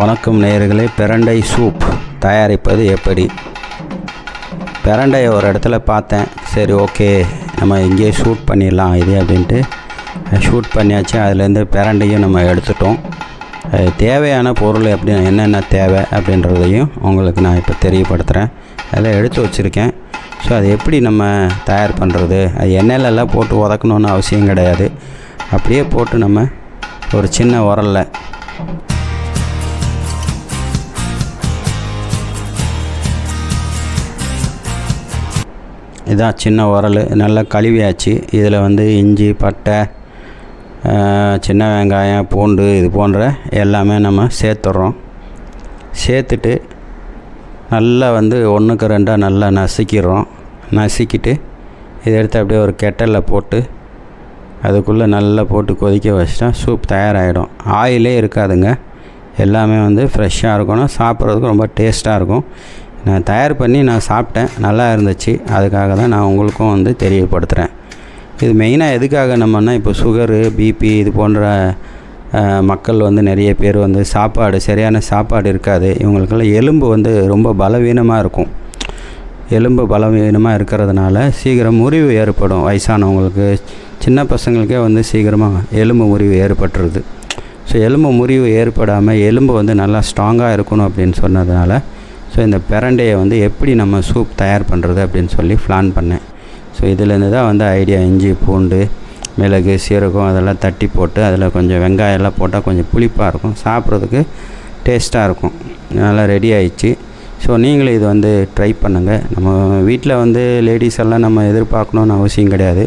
வணக்கம் நேயர்களே பிரண்டை சூப் தயாரிப்பது எப்படி? பிரண்டையை ஒரு இடத்துல பார்த்தேன். சரி ஓகே நம்ம இங்கேயே ஷூட் பண்ணிடலாம் இது அப்படின்ட்டு. ஷூட் பண்ணியாச்சு. அதுலேருந்து பிரண்டையும் நம்ம எடுத்துட்டோம். அது தேவையான பொருள் எப்படி என்னென்ன தேவை அப்படின்றதையும் உங்களுக்கு நான் இப்போ தெரியப்படுத்துகிறேன் அதில் எடுத்து வச்சுருக்கேன். ஸோ அது எப்படி நம்ம தயார் பண்ணுறது? அது எண்ணெயிலெல்லாம் போட்டு உதக்கணுன்னு அவசியம் கிடையாது. அப்படியே போட்டு நம்ம ஒரு சின்ன உரலில் இதான் சின்ன உரல். நல்லா கழுவியாச்சு. இதில் வந்து இஞ்சி பட்டை சின்ன வெங்காயம் பூண்டு இது போன்ற எல்லாமே நம்ம சேர்த்துட்றோம். சேர்த்துட்டு நல்லா வந்து ஒன்றுக்கு ரெண்டாக நல்லா நசுக்கிடுறோம். நசுக்கிட்டு இதை எடுத்து அப்படியே ஒரு கெட்டலில் போட்டு அதுக்குள்ளே நல்லா போட்டு கொதிக்க வச்சிட்டா சூப் தயாராகிடும். ஆயிலே இருக்காதுங்க. எல்லாமே வந்து ஃப்ரெஷ்ஷாக இருக்கணும். சாப்பிட்றதுக்கு ரொம்ப டேஸ்ட்டாக இருக்கும். நான் தயார் பண்ணி நான் சாப்பிட்டேன். நல்லா இருந்துச்சு. அதுக்காக தான் நான் உங்களுக்கும் வந்து தெரியப்படுத்துகிறேன் இது மெயினாக எதுக்காக நம்மன்னா இப்போ சுகரு பிபி இது போன்ற மக்கள் வந்து நிறைய பேர் வந்து சாப்பாடு சரியான சாப்பாடு இருக்காது. இவங்களுக்கெல்லாம் எலும்பு வந்து ரொம்ப பலவீனமாக இருக்கும். எலும்பு பலவீனமாக இருக்கிறதுனால சீக்கிரம் முறிவு ஏற்படும். வயசானவங்களுக்கு சின்ன பசங்களுக்கே வந்து சீக்கிரமாக எலும்பு முறிவு ஏற்பட்டுருது. ஸோ எலும்பு முறிவு ஏற்படாமல் எலும்பு வந்து நல்லா ஸ்ட்ராங்காக இருக்கணும் அப்படின்னு சொன்னதுனால ஸோ இந்த பிரண்டையை வந்து எப்படி நம்ம சூப் தயார் பண்ணுறது அப்படின்னு சொல்லி பிளான் பண்ணேன். ஸோ இதுலேருந்து தான் வந்து ஐடியா இஞ்சி பூண்டு மிளகு சீரகம் அதெல்லாம் தட்டி போட்டு அதில் கொஞ்சம் வெங்காயம் எல்லாம் போட்டால் கொஞ்சம் புளிப்பாக இருக்கும். சாப்பிட்றதுக்கு டேஸ்ட்டாக இருக்கும். நல்லா ரெடி ஆயிடுச்சு. ஸோ நீங்களும் இது வந்து ட்ரை பண்ணுங்கள் நம்ம வீட்டில் வந்து லேடிஸ் எல்லாம் நம்ம எதிர்பார்க்கணுன்னு அவசியம் கிடையாது.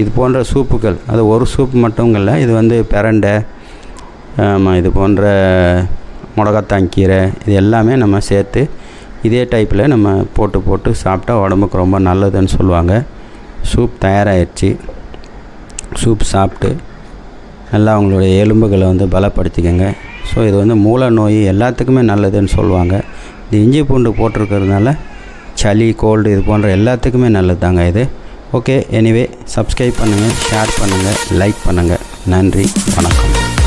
இது போன்ற சூப்புகள் அது ஒரு சூப் மட்டும் இல்லை இது வந்து பிரண்டை ஆமாம் இது போன்ற முடக்கத்தான் கீரை இது எல்லாமே நம்ம சேர்த்து இதே டைப்பில் நம்ம போட்டு போட்டு சாப்பிட்டா உடம்புக்கு ரொம்ப நல்லதுன்னு சொல்லுவாங்க. சூப் தயாராகிடுச்சு சூப் சாப்பிட்டு நல்லா அவங்களுடைய எலும்புகளை வந்து பலப்படுத்திக்கங்க. ஸோ இது வந்து மூல நோய் எல்லாத்துக்குமே நல்லதுன்னு சொல்லுவாங்க. இந்த இஞ்சி பூண்டு போட்டிருக்கிறதுனால சளி கோல்டு இது போன்ற எல்லாத்துக்குமே நல்லது தாங்க இது. ஓகே எனிவே சப்ஸ்கிரைப் பண்ணுங்கள் ஷேர் பண்ணுங்கள் லைக் பண்ணுங்கள் நன்றி வணக்கம்.